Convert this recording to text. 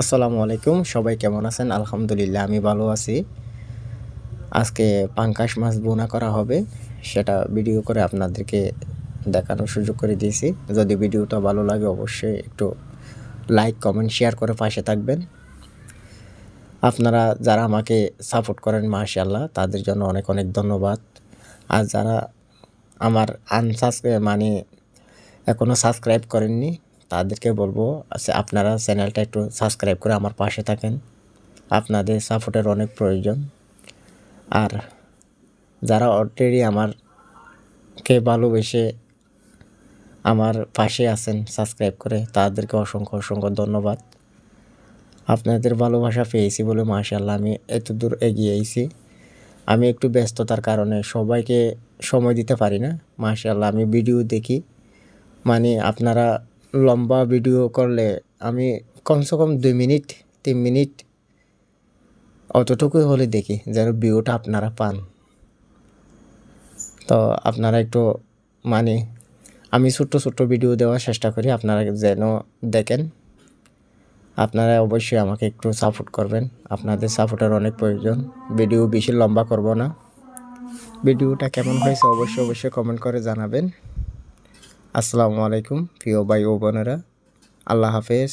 আসসালামু আলাইকুম, সবাই কেমন আছেন? আলহামদুলিল্লাহ, আমি ভালো আছি। আজকে পাঙ্কাশ মাছ বোনা করা হবে, সেটা ভিডিও করে আপনাদেরকে দেখানোর সুযোগ করে দিয়েছি। যদি ভিডিওটা ভালো লাগে, অবশ্যই একটু লাইক কমেন্ট শেয়ার করে পাশে থাকবেন। আপনারা যারা আমাকে সাপোর্ট করেন মাশাল্লাহ তাদের জন্য অনেক অনেক ধন্যবাদ। আর যারা আমার আনসাস মানে এখনও সাবস্ক্রাইব করেননি তাদেরকে বলব আচ্ছা, আপনারা চ্যানেলটা একটু সাবস্ক্রাইব করে আমার পাশে থাকেন। আপনাদের সাপোর্টের অনেক প্রয়োজন। আর যারা অলরেডি আমারকে ভালোবেসে আমার পাশে আছেন সাবস্ক্রাইব করে তাদেরকে অসংখ্য অসংখ্য ধন্যবাদ। আপনাদের ভালোবাসা পেয়েছি বলে মাশাল্লাহ আমি এত দূর এগিয়ে এসেছি আমি একটু ব্যস্ততার কারণে সবাইকে সময় দিতে পারি না। মাশাল্লাহ আমি ভিডিও দেখি। মানে আপনারা লম্বা ভিডিও করলে আমি কমসে কম দুই মিনিট, তিন মিনিট অতটুকুই হলে দেখি যেন ভিউটা আপনারা পান। তো আপনারা একটু মানে আমি ছোট্ট ছোট্ট ভিডিও দেওয়ার চেষ্টা করি, আপনারা যেন দেখেন। আপনারা অবশ্যই আমাকে একটু সাপোর্ট করবেন, আপনাদের সাপোর্টের অনেক প্রয়োজন। ভিডিও বেশি লম্বা করব না। ভিডিওটা কেমন হয়েছে অবশ্যই অবশ্যই কমেন্ট করে জানাবেন। আসসালামু আলাইকুম প্রিয় ভাই ও বোনেরা। আল্লাহ হাফেজ।